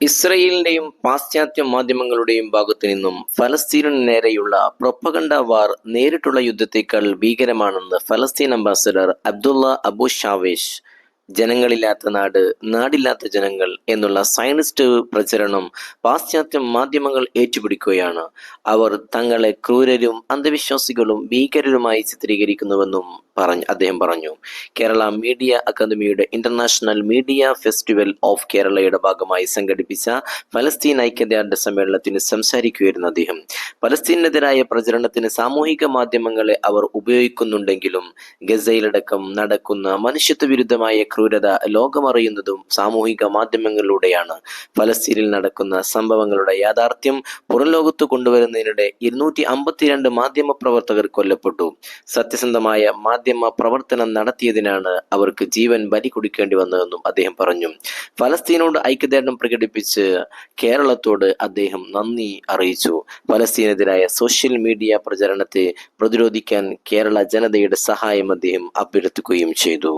ഇസ്രയേലിന്റെയും പാശ്ചാത്യ മാധ്യമങ്ങളുടെയും ഭാഗത്തു നിന്നും ഫലസ്തീനു നേരെയുള്ള പ്രൊപ്പഗണ്ട വാർ നേരിട്ടുള്ള യുദ്ധത്തേക്കാൾ ഭീകരമാണെന്ന് ഫലസ്തീൻ അംബാസഡർ അബ്ദുള്ള അബു ഷാവേഷ് ജനങ്ങളില്ലാത്ത നാട് നാടില്ലാത്ത ജനങ്ങൾ എന്നുള്ള സയനിസ്റ്റ് പ്രചരണം പാശ്ചാത്യ മാധ്യമങ്ങൾ ഏറ്റുപിടിക്കുകയാണ്. അവർ തങ്ങളെ ക്രൂരരും അന്ധവിശ്വാസികളും ഭീകരരുമായി ചിത്രീകരിക്കുന്നുവെന്നും പറഞ്ഞു അദ്ദേഹം പറഞ്ഞു. കേരള മീഡിയ അക്കാദമിയുടെ ഇന്റർനാഷണൽ മീഡിയ ഫെസ്റ്റിവൽ ഓഫ് കേരളയുടെ ഭാഗമായി സംഘടിപ്പിച്ച ഫലസ്തീൻ ഐക്യദാർഢ്യ സമ്മേളനത്തിന് സംസാരിക്കുകയായിരുന്നു അദ്ദേഹം. ഫലസ്തീനെതിരായ പ്രചരണത്തിന് സാമൂഹിക മാധ്യമങ്ങളെ അവർ ഉപയോഗിക്കുന്നുണ്ടെങ്കിലും ഗസയിലടക്കം നടക്കുന്ന മനുഷ്യത്വ വിരുദ്ധമായ ക്രൂരത ലോകമറിയുന്നതും സാമൂഹിക മാധ്യമങ്ങളിലൂടെയാണ്. ഫലസ്തീനിൽ നടക്കുന്ന സംഭവങ്ങളുടെ യാഥാർത്ഥ്യം പുറം ലോകത്ത് കൊണ്ടുവരുന്നതിനിടെ ഇരുന്നൂറ്റി അമ്പത്തിരണ്ട് മാധ്യമ പ്രവർത്തകർ കൊല്ലപ്പെട്ടു. സത്യസന്ധമായ മാധ്യമ പ്രവർത്തനം നടത്തിയതിനാണ് അവർക്ക് ജീവൻ ബലി കൊടുക്കേണ്ടി വന്നതെന്നും അദ്ദേഹം പറഞ്ഞു. ഫലസ്തീനോട് ഐക്യദാർഢ്യം പ്രകടിപ്പിച്ച് കേരളത്തോട് അദ്ദേഹം നന്ദി അറിയിച്ചു. ഫലസ്തീനെതിരായ സോഷ്യൽ മീഡിയ പ്രചരണത്തെ പ്രതിരോധിക്കാൻ കേരള ജനതയുടെ സഹായം അദ്ദേഹം അഭ്യർത്ഥിക്കുകയും ചെയ്തു.